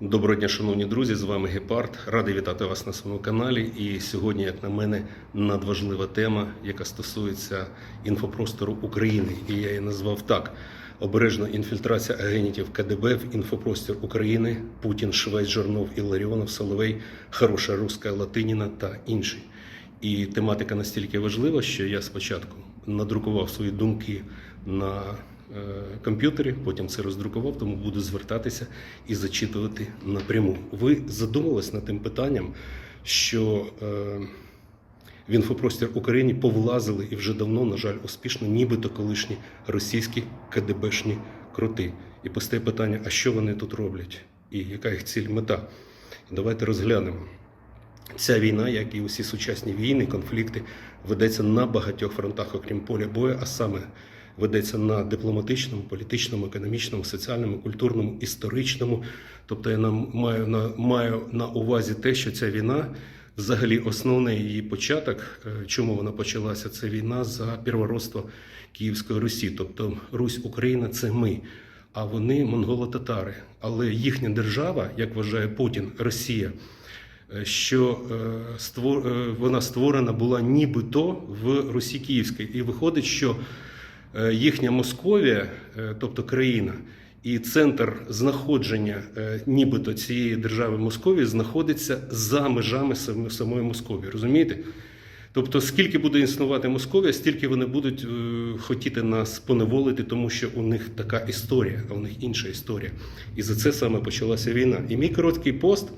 Доброго дня, шановні друзі, з вами Гепард. Радий вітати вас на своєму каналі. І сьогодні, як на мене, надважлива тема, яка стосується інфопростору України. І я її назвав так: обережна інфільтрація агентів КДБ в інфопростір України, Путін, Швець, Жорнов, Іларіонов, Соловей, Хороша Руська, Латиніна та інші. І тематика настільки важлива, що я спочатку надрукував свої думки на комп'ютері, потім це роздрукував, тому буду звертатися і зачитувати напряму. Ви задумались над тим питанням, що е, в інфопростір України повлазили і вже давно, на жаль, успішно, нібито колишні російські КДБшні кроти. І постає питання: а що вони тут роблять? І яка їх ціль мета? Давайте розглянемо. Ця війна, як і усі сучасні війни, конфлікти, ведеться на багатьох фронтах, окрім поля бою, а саме ведеться на дипломатичному, політичному, економічному, соціальному, культурному, історичному. Тобто я нам маю на маю на увазі те, що ця війна, взагалі, основний її початок, е, чому вона почалася, це війна за первородство Київської Русі. Тобто Русь Україна це ми. А вони монголо-татари. Але їхня держава, як вважає Путін, Росія, е, що е, створ- вона створена була нібито в Русі Київській. І виходить, що їхня Московія, е, тобто країна, і центр знаходження е, нібито цієї держави Московії знаходиться за межами самої Московії. Розумієте? Тобто, скільки буде існувати Московія, стільки вони будуть е, хотіти нас поневолити, тому що у них така історія, а у них інша історія. І за це саме почалася війна. І мій короткий пост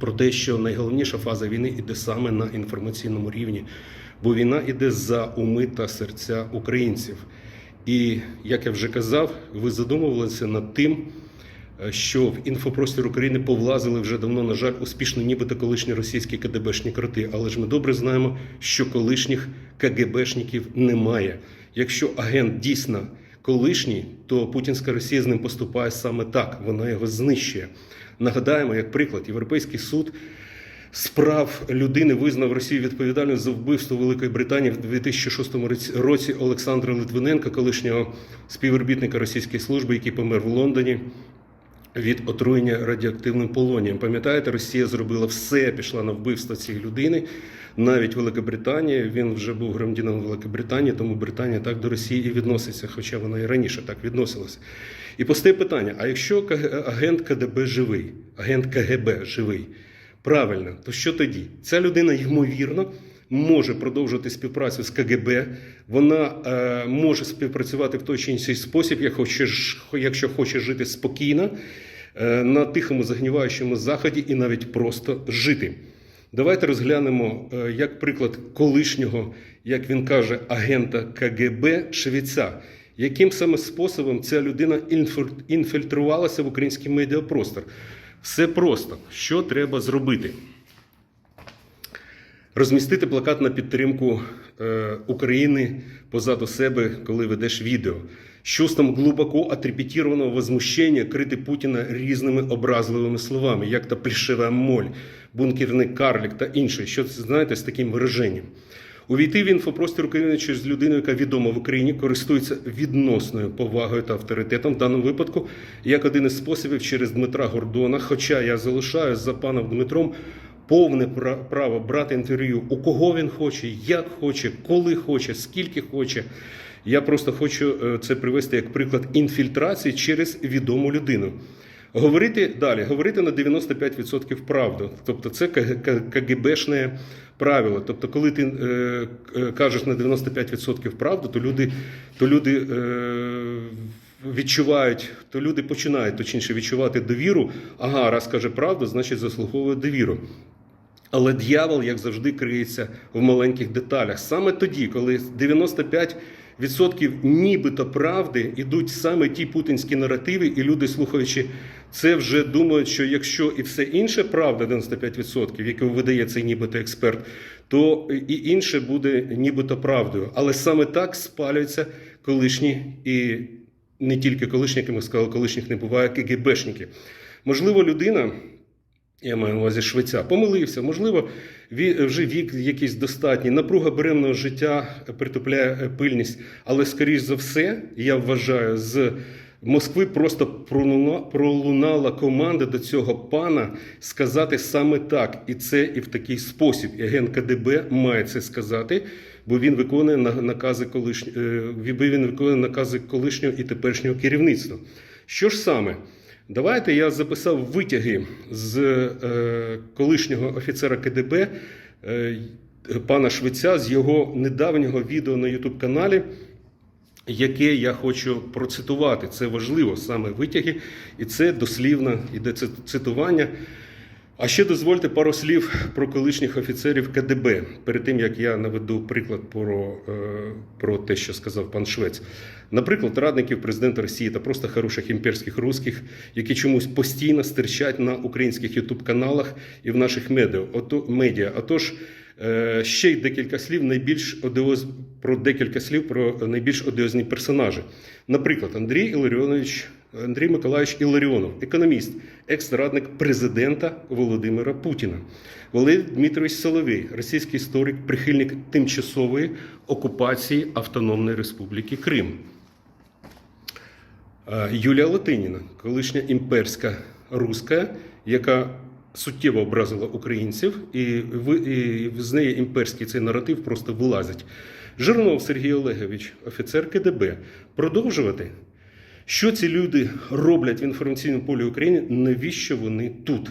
про те, що найголовніша фаза війни іде саме на інформаційному рівні, бо війна іде за уми та серця українців. І як я вже казав, ви задумувалися над тим, е, що в інфопростір України повлазили вже давно, на жаль, успішно, нібито колишні російські КДБшні кроти. Але ж ми добре знаємо, що колишніх КГБшників немає. Якщо агент дійсно колишній, то путінська Росія з ним поступає саме так. Вона його знищує. Нагадаємо, як приклад, Європейський суд справ людини визнав Росію відповідальною за вбивство Великої Британії в 2006 році- Олександра Литвиненка, колишнього співробітника російської служби, який помер в Лондоні від отруєння радіоактивним полонієм. Пам'ятаєте, Росія зробила все, пішла на вбивство цієї людини. Навіть Великобританія, він вже був громадянином Великобританії, тому Британія так до Росії і відноситься, хоча вона і раніше так відносилася. І постає питання: а якщо агент КДБ живий, агент КГБ живий, правильно, то що тоді? Ця людина, ймовірно, може продовжувати співпрацю з КГБ, вона е, може співпрацювати в той чи інший спосіб, якщо хоче жити спокійно, е, на тихому загніваючому заході і навіть просто жити. Давайте розглянемо е, як приклад колишнього, як він каже, агента КГБ Швеця. Яким саме способом ця людина інфіль- інфільтрувалася в український медіапростор? Все просто. Що треба зробити? Розмістити плакат на підтримку е, України позаду себе, коли ведеш відео. З чувством глибоко отрепетірованого возмущення крити Путіна різними образливими словами, як то плішева моль, бункерний карлік та інше, що це знаєте з таким вираженням. Увійти в інфопростір України через людину, яка відома в Україні, користується відносною повагою та авторитетом, в даному випадку як один із способів через Дмитра Гордона. Хоча я залишаю за паном Дмитром повне право брати інтерв'ю у кого він хоче, як хоче, коли хоче, скільки хоче. Я просто хочу е, це привести як приклад інфільтрації через відому людину. Говорити далі, говорити на 95% правду. Тобто це КГБшне правило. Тобто, коли ти е, е, кажеш на 95% правду, то люди, то люди е, відчувають, то люди починають точніше відчувати довіру. Ага, раз каже правду, значить заслуговує довіру. Але дьявол, як завжди, криється в маленьких деталях. Саме тоді, коли 95% нібито правди ідуть саме ті путінські наративи, і люди, слухаючи це, вже думають, що якщо і все інше правда, 95%, яке видає цей нібито експерт, то і інше буде нібито правдою. Але саме так спалюються колишні і не тільки колишні, як ми сказали, колишніх не буває КГБшники. Можливо, людина я маю на увазі Швеця, помилився. Можливо, вже вік якийсь достатній, напруга беремного життя притупляє е, пильність. Але, скоріш за все, я вважаю, з Москви просто пролуна- пролунала команда до цього пана сказати саме так. І це і в такий спосіб. І агент КДБ має це сказати, бо він виконує на- накази колишнього, він виконує накази колишнього і теперішнього керівництва. Що ж саме? Давайте я записав витяги з е, колишнього офіцера КДБ е, пана Швеця з його недавнього відео на Ютуб-каналі, яке я хочу процитувати. Це важливо саме витяги, і це дослівно іде цитування. А ще дозвольте пару слів про колишніх офіцерів КДБ, перед тим як я наведу приклад про, е, про те, що сказав пан Швець. Наприклад, радників президента Росії та просто хороших імперських русських, які чомусь постійно стирчать на українських ютуб-каналах і в наших медіа. Ото, медіа. Отож, е, ще й декілька слів найбільш одіоз... про декілька слів про найбільш одіозні персонажі. Наприклад, Андрій Іларіонович, Андрій Миколаївич Іларіонов, економіст, екс-радник президента Володимира Путіна. Валерій Дмитрович Соловей, російський історик, прихильник тимчасової окупації Автономної Республіки Крим. Е, Юлія Латиніна, колишня імперська руска, яка суттєво образила українців, і, і з неї імперський цей наратив просто вилазить. Жирнов Сергій Олегович, офіцер КДБ. Продовжувати. Що ці люди роблять в інформаційному полі України? Навіщо вони тут?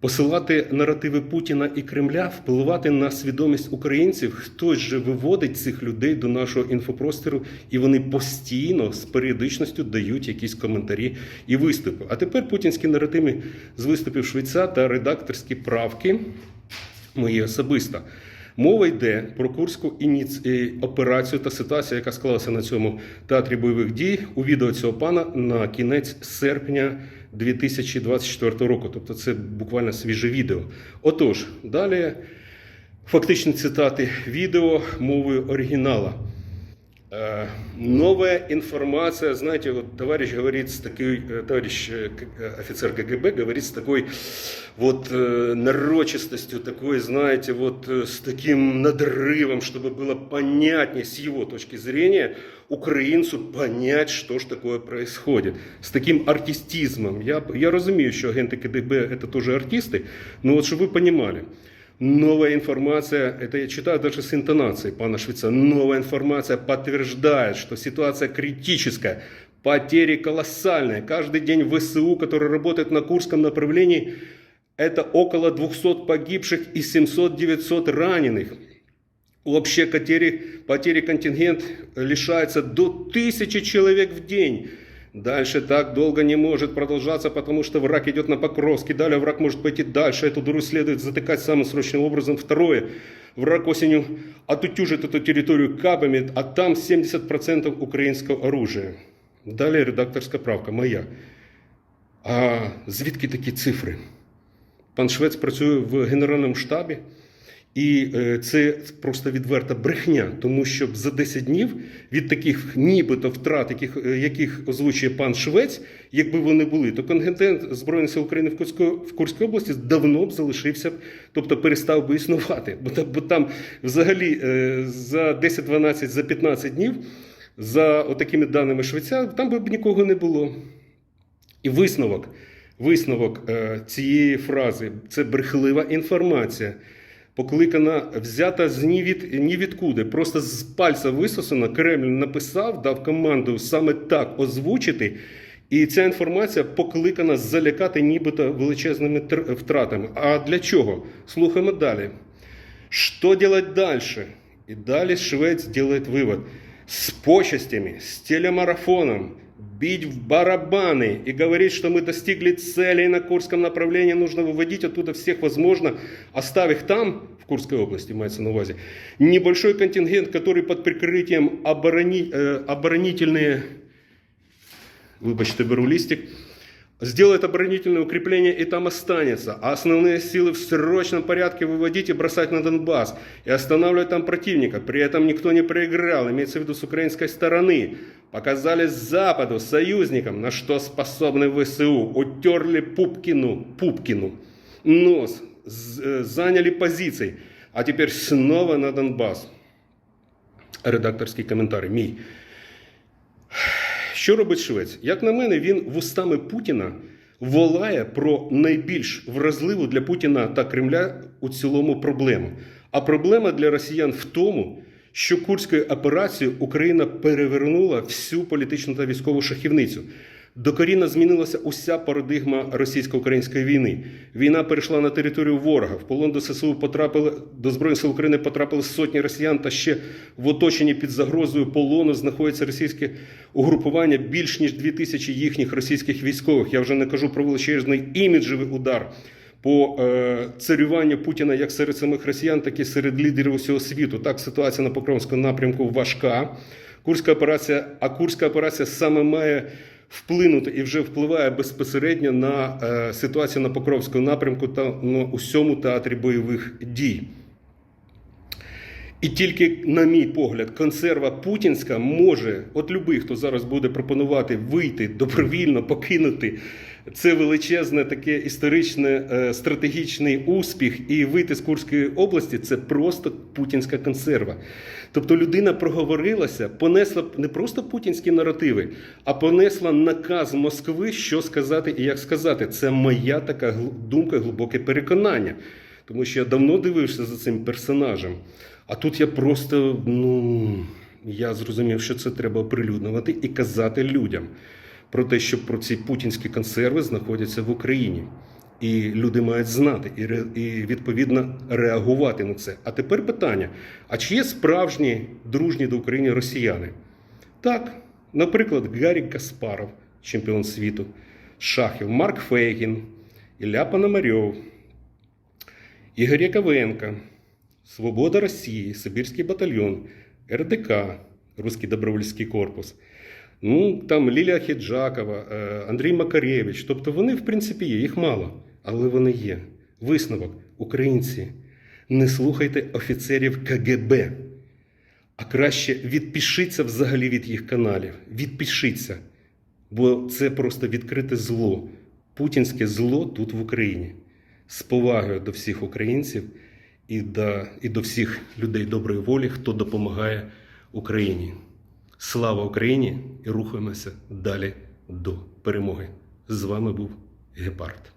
Посилати наративи Путіна і Кремля, впливати на свідомість українців, хтось же виводить цих людей до нашого інфопростору, і вони постійно з періодичністю дають якісь коментарі і виступи. А тепер путінські наративи з виступів Швейця та редакторські правки мої особисто. Мова йде про курську е, операцію та ситуацію, яка склалася на цьому театрі бойових дій у відео цього пана на кінець серпня 2024 року. Тобто це буквально свіже відео. Отож, далі фактичні цитати відео мовою оригінала. Э, Новая информация, знаете, вот товарищ говорит с такой, э, товарищ э, офицер КГБ говорит с такой вот нарочистостью, такой, знаете, вот с таким надрывом, чтобы было понятнее с его точки зрения украинцу понять, что ж такое происходит. С таким артистизмом. Я, я разумею, что агенты КДБ это тоже артисты, но вот чтобы вы понимали, Новая информация, это я читаю даже с интонацией пана Швеца, новая информация подтверждает, что ситуация критическая, потери колоссальные. Каждый день ВСУ, который работает на Курском направлении, это около 200 погибших и 700-900 раненых. Общие потери, потери контингент лишается до тысячи человек в день. Дальше так долго не может продолжаться, потому что враг идет на Покровский. Далее враг может пойти дальше. Эту дыру следует затыкать самым срочным образом. Второе. Враг осенью отутюжит эту территорию кабами, а там 70% украинского оружия. Далі редакторська правка моя. А звідки такі цифри? Пан Швець працює в Генеральному штабі, і е, це просто відверта брехня, тому що за 10 днів від таких нібито втрат, яких, е, яких озвучує пан Швець, якби вони були, то контингент Збройних сил України в Курській, в Курській області давно б залишився, тобто перестав би існувати. Бо, бо там взагалі е, за 10-12, за 15 днів, за отакими даними Швеця, там би б нікого не було. І висновок, висновок цієї фрази це брехлива інформація, покликана, взята з ні від, ні відкуди, просто з пальця висосана. Кремль написав, дав команду саме так озвучити. І ця інформація покликана залякати нібито величезними тр- втратами. А для чого? Слухаємо далі. Что делать дальше? И далее швец делает вывод. С почестями, с телемарафоном, бить в барабаны и говорить, что мы достигли целей на Курском направлении, нужно выводить оттуда всех возможно, оставив там, в Курской области, имеется на увазе, небольшой контингент, который под прикрытием оборони, э, оборонительные, выбачьте, беру листик, сделает оборонительное укрепление и там останется, а основные силы в срочном порядке выводить и бросать на Донбасс и останавливать там противника. При этом никто не проиграл, имеется в виду с украинской стороны. Показали Западу, союзникам, на что способны ВСУ. Утерли Пупкину, Пупкину нос. э, заняли позиции, а теперь снова на Донбас. Редакторський коментар мій. Що робить Швець? Як на мене, він вустами Путіна волає про найбільш вразливу для Путіна та Кремля у цілому проблему. А проблема для росіян в тому, що курською операцією Україна перевернула всю політичну та військову шахівницю. Докорінно змінилася уся парадигма російсько-української війни. Війна перейшла на територію ворога. В полон до ССУ потрапили до Збройних сил України потрапили сотні росіян, та ще в оточенні під загрозою полону знаходяться російське угрупування більш ніж дві тисячі їхніх російських військових. Я вже не кажу про величезний іміджевий удар по е, царюванню Путіна як серед самих росіян, так і серед лідерів усього світу. Так, ситуація на Покровському напрямку важка. Курська операція, а Курська операція саме має вплинути і вже впливає безпосередньо на е, ситуацію на Покровському напрямку та на усьому театрі бойових дій. І тільки, на мій погляд, консерва путінська може, от любий, хто зараз буде пропонувати вийти добровільно, покинути це величезне таке історичне е, стратегічний успіх і вийти з Курської області, це просто путінська консерва. Тобто людина проговорилася, понесла не просто путінські наративи, а понесла наказ Москви, що сказати і як сказати. Це моя така думка, глибоке переконання. Тому що я давно дивився за цим персонажем. А тут я просто, ну, я зрозумів, що це треба оприлюднювати і казати людям про те, що про ці путінські консерви знаходяться в Україні. І люди мають знати і, і відповідно реагувати на це. А тепер питання: а чи є справжні дружні до України росіяни? Так, наприклад, Гаррі Каспаров, чемпіон світу, шахів, Марк Фейгін, Ілля Пономарьов, Ігор Яковенко, Свобода Росії, Сибірський батальйон, РДК, Руський добровольський корпус. Ну, там Лілія Хіджакова, е, Андрій Макаревич. Тобто вони, в принципі, є, їх мало, але вони є. Висновок, українці, не слухайте офіцерів КГБ, а краще відпишіться взагалі від їх каналів. Відпишіться, бо це просто відкрите зло. Путінське зло тут в Україні. З повагою до всіх українців і до, і до всіх людей доброї волі, хто допомагає Україні. Слава Україні! І рухаємося далі до перемоги. З вами був Гепард.